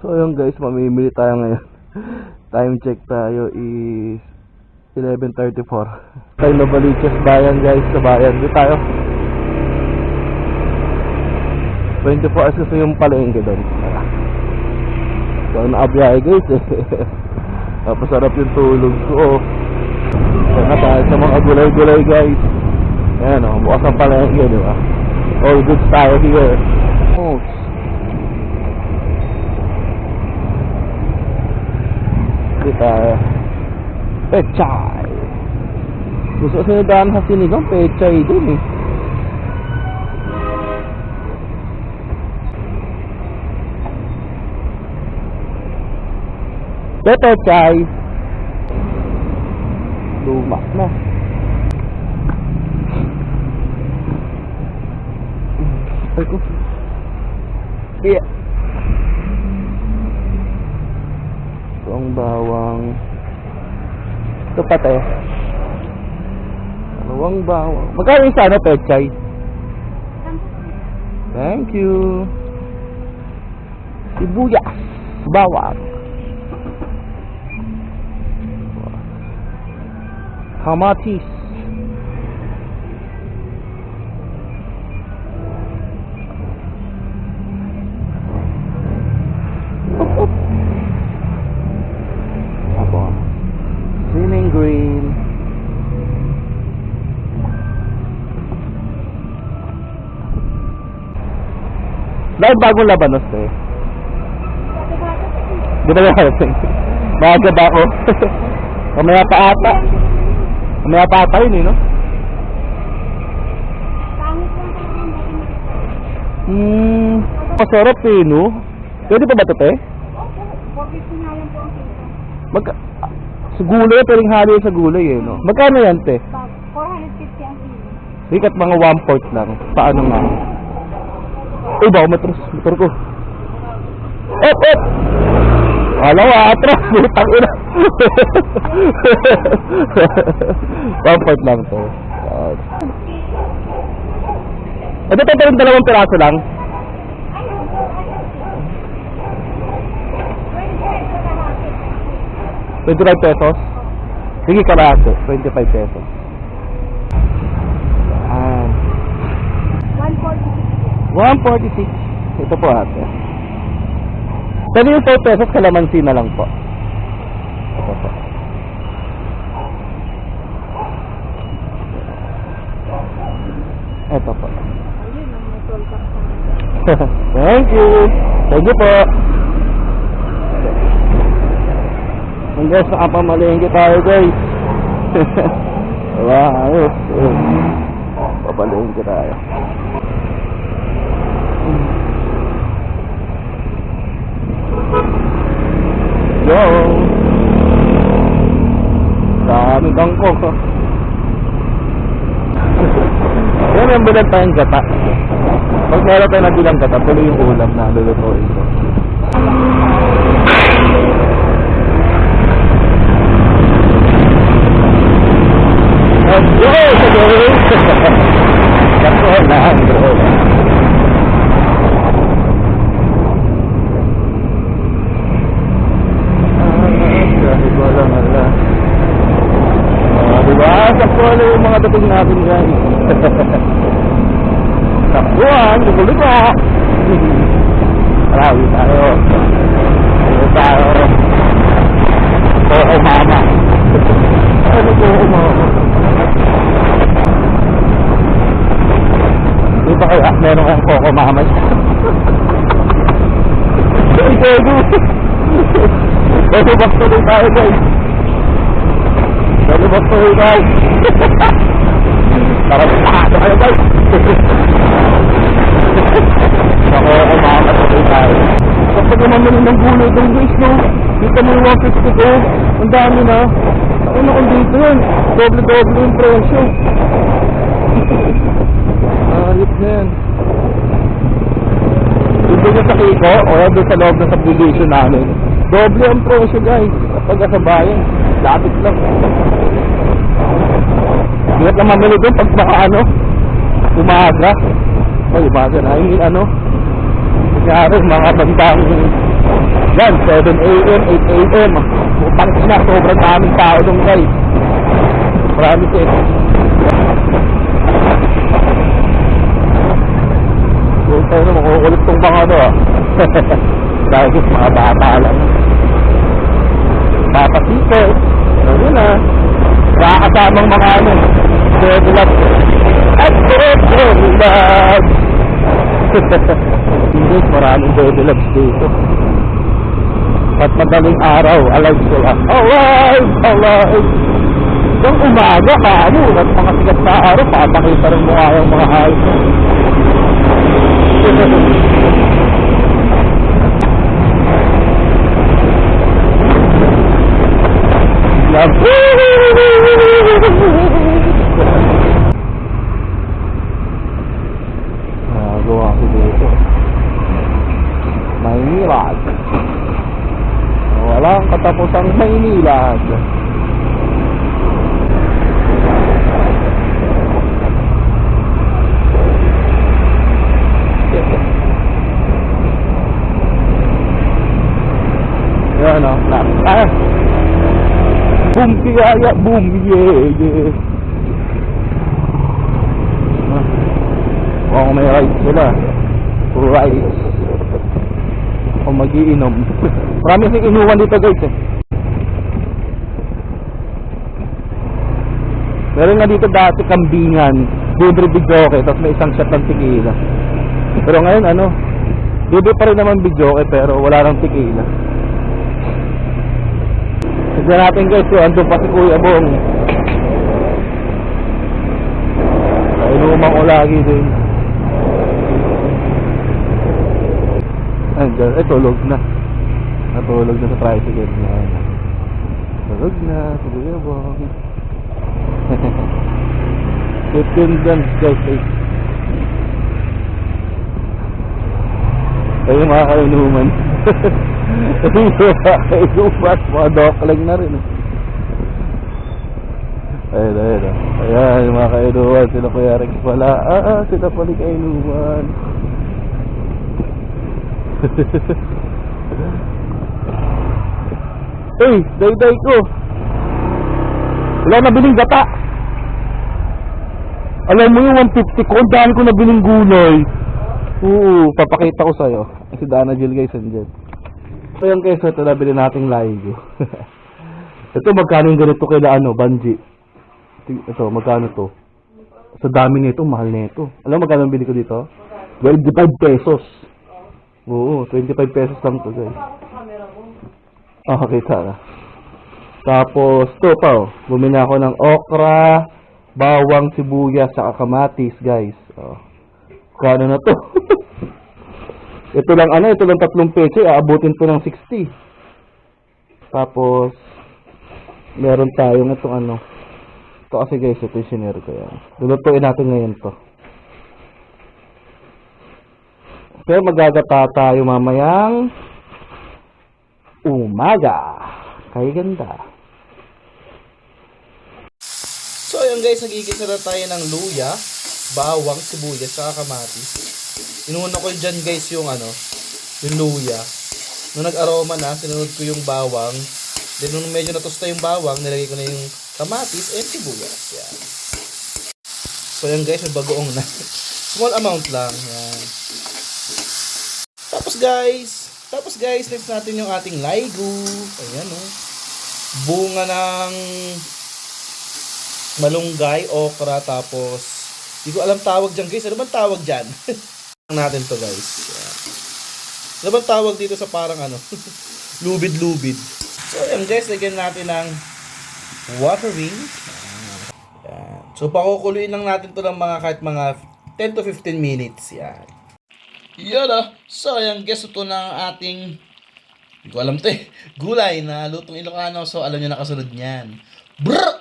So yun guys, mamimili tayo ngayon. Time check tayo is 11.34. Tayo na Baliches Bayan guys, sa bayan. Dito tayo. 24 hours kasi yung palengke doon. So naabiyahe guys eh. Napasarap yung tulog ko. Na tayo sa mga gulay-gulay guys. Ayan o, bukas ang palengke, di ba? All goods tayo here. Oh, kita pechay. Gusto ko sinadaan sa sinigang pechay din eh. Pe pechay. Luma na. Ay ko. Yeah Ito ang bawang. Ito pate. Dalawang bawang. Magkano yung sa ano, pechay? Thank you. Sibuyas. Bawang. Kamatis. Dahil bagong labanos eh. Di ba natin? Baga ba ako? Mamaya pa ata. Mamaya pa ata yun eh, no? Hmm, masarap eh, no? Pwede pa ba ito, te? Magka... Sa gulay, pwedeng halo sa gulay eh, no? Magkano yan, te? 450 ang kilo. Sikat mga one-fourth lang. Paano nga? Uy, baka matras. Motor ko. Op, op! Wala ko, atras. Butang ina. one-fourth lang to. Uh, ito, ito, ito, dalawang piraso lang. Ayun, ayun. 25 sa 25 lahat. pesos. Sige, kalahati. 25 pesos. Yan. 146. 146. Ito po ate. Pwede yung 4 pesos, kalamansi na lang po. Ito po. Ito po. Thank you. Thank you po. Ang guys, nakapamalengke tayo guys. diba? Ayos. Papalengke tayo. Yo! Dami kangkong. Yan yung bilang tayong gata. Pag meron tayo na bilang gata, tuloy yung ulam na lulutuin ko. Let's go! Kaso lang, bro. Kahit walang ala. Ah, diba? Sakto na yung mga dating natin guys. Saktuan, liko-liko. Marami tayo. Ano tayo? Oo, mama. Ano po, mama? Di ba kaya meron kang koko mama? Ay, gago. Bakto rin tayo guys. Kasi bakto rin guys. Tara, pakado kayo guys. Ako, umakas rin tayo. Kapag naman naman ng gulay doon guys, no? Dito mo yung 150 ko. Ang dami na. Ano kung dito yun? Doble-doble yung presyo. Ayos na yan. Dito sa sa Kiko, o doon sa loob ng subdivision namin. Doble ang presyo guys. Kapag sa bayan, lapit lang. Ingat lang mamili doon pag baka ano, umaga. Ay, umaga na. Mean, ano, kaya mga bandang Yan, 7 a.m., 8 a.m. Putang ina, sobrang daming tao doon guys. Promise eh. Huwag tayo na makukulit tong mga ano ah. Dahil mga bata lang. Papasito. Ano na. Nakakasamang mga ano. Develop. At develop. Hindi, maraming develops dito. At madaling araw, alive sila. Alive! Alive! Yung umaga, kamo, at mga sigat na araw, papakita rin mukha yung mga hayop. Walang katapusang Maynila. Yan o. Ah. Boom, kaya, boom, yeah, yeah. Ah. Mukhang may rides sila. Rides. Kung magiinom. Marami sing inuwan dito guys eh. Meron nga dito dati kambingan, libre bidyoke, tapos may isang shot ng tequila. Pero ngayon ano, libre pa rin naman bidyoke pero wala nang tequila. Tignan natin guys, so andun pa si Kuya Bong. Kainuman ko lagi din. Andyan, eh tulog na. Natulog na sa tricycle na. Tulog na, Bong. 15 guns guys eh. Kayo mga kainuman. Kayo mga kainuman. Mga dokling na rin. eh. Ayun, ayun. ah. Ayan, mga kainuman. Sila Kuya Rex pala. Ah, ah, sila pala kainuman. Hey, day-day ko. Wala nabiling gata. Alam mo yung 150 ko, ang dami ko nabiling gulay. Oo, papakita ko sa'yo. Si Dana Jill guys, andyan. So yung guys, ito nabili nating laigo. ito magkano yung ganito kay ano, Banji. Ito, ito, magkano to? Sa dami nito, mahal nito. Alam mo magkano bili ko dito? 25 pesos. Oo, 25 pesos lang to guys. Ah, okay, sana. Tapos, to pa oh. Bumili ako ng okra, bawang, sibuyas, saka kamatis, guys. Oh. Kano na to? ito lang ano, ito lang tatlong peso, aabutin to ng 60. Tapos, meron tayong itong ano. Ito kasi guys, ito yung sinero ko yan. Lulutuin natin ngayon to. Pero magagata tayo mamayang umaga. Kay ganda. So ayun guys, nagigisa na tayo ng luya, bawang, sibuyas, saka kamatis. Inuuna ko dyan guys yung ano, yung luya. Nung nag-aroma na, sinunod ko yung bawang. Then nung medyo natusta yung bawang, nilagay ko na yung kamatis and sibuyas. Yan. So ayun guys, may bagoong na. Small amount lang. Yan. Guys, tapos guys, next natin yung ating laigo. Ayan oh. Bunga ng malunggay, okra, tapos hindi ko alam tawag dyan guys. Ano bang tawag dyan? Natin to guys. Ayan. Ano bang tawag dito sa parang ano? Lubid-lubid. So ayan guys, lagyan natin ng watering. Ayan. So pakukuluin lang natin to ng mga kahit mga 10 to 15 minutes. Yan. Yan ah. So, ayan, guess ito na ating, hindi ko alam to eh, gulay na lutong Ilocano. So, alam nyo nakasunod niyan. Brr!